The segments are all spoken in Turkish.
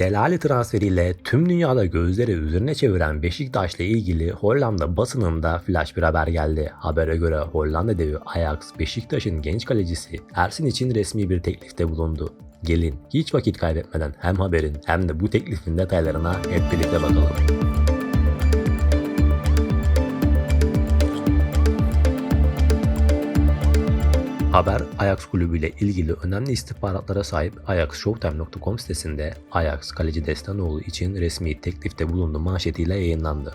Delali transferiyle tüm dünyada gözleri üzerine çeviren Beşiktaş'la ilgili Hollanda basınında flash bir haber geldi. Habere göre Hollanda devi Ajax Beşiktaş'ın genç kalecisi Ersin için resmi bir teklifte bulundu. Gelin hiç vakit kaybetmeden hem haberin hem de bu teklifin detaylarına hep birlikte bakalım. Haber Ajax kulübü ile ilgili önemli istihbaratlara sahip ajaxshowtime.com sitesinde Ajax kaleci Destanoğlu için resmi teklifte bulundu manşetiyle yayınlandı.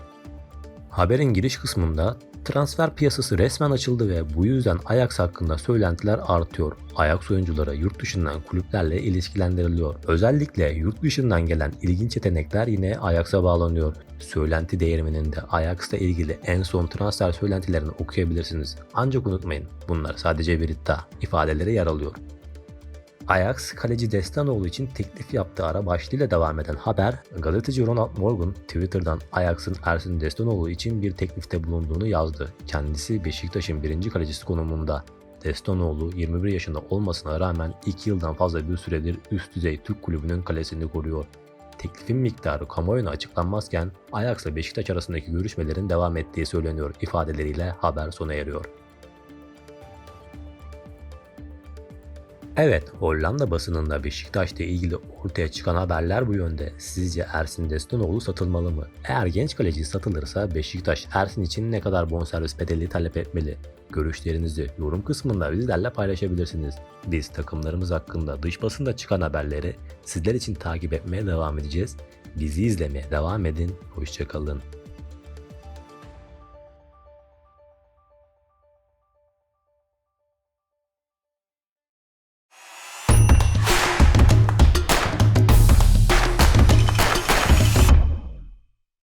Haberin giriş kısmında transfer piyasası resmen açıldı ve bu yüzden Ajax hakkında söylentiler artıyor. Ajax oyuncuları yurt dışından kulüplerle ilişkilendiriliyor. Özellikle yurt dışından gelen ilginç yetenekler yine Ajax'a bağlanıyor. Söylenti değirmeninde Ajax'la ilgili en son transfer söylentilerini okuyabilirsiniz. Ancak unutmayın bunlar sadece bir iddia ifadeleri yer alıyor. Ajax kaleci Destanoğlu için teklif yaptığı ara başlığıyla devam eden haber, gazeteci Ronald Morgan Twitter'dan Ajax'ın Ersin Destanoğlu için bir teklifte bulunduğunu yazdı. Kendisi Beşiktaş'ın birinci kalecisi konumunda. Destanoğlu 21 yaşında olmasına rağmen 2 yıldan fazla bir süredir üst düzey Türk kulübünün kalesini koruyor. Teklifin miktarı kamuoyuna açıklanmazken Ajax ile Beşiktaş arasındaki görüşmelerin devam ettiği söyleniyor ifadeleriyle haber sona eriyor. Evet, Hollanda basınında Beşiktaş'la ilgili ortaya çıkan haberler bu yönde. Sizce Ersin Destanoğlu satılmalı mı? Eğer genç kaleci satılırsa Beşiktaş Ersin için ne kadar bonservis bedeli talep etmeli? Görüşlerinizi yorum kısmında bizlerle paylaşabilirsiniz. Biz takımlarımız hakkında dış basında çıkan haberleri sizler için takip etmeye devam edeceğiz. Bizi izlemeye devam edin. Hoşçakalın.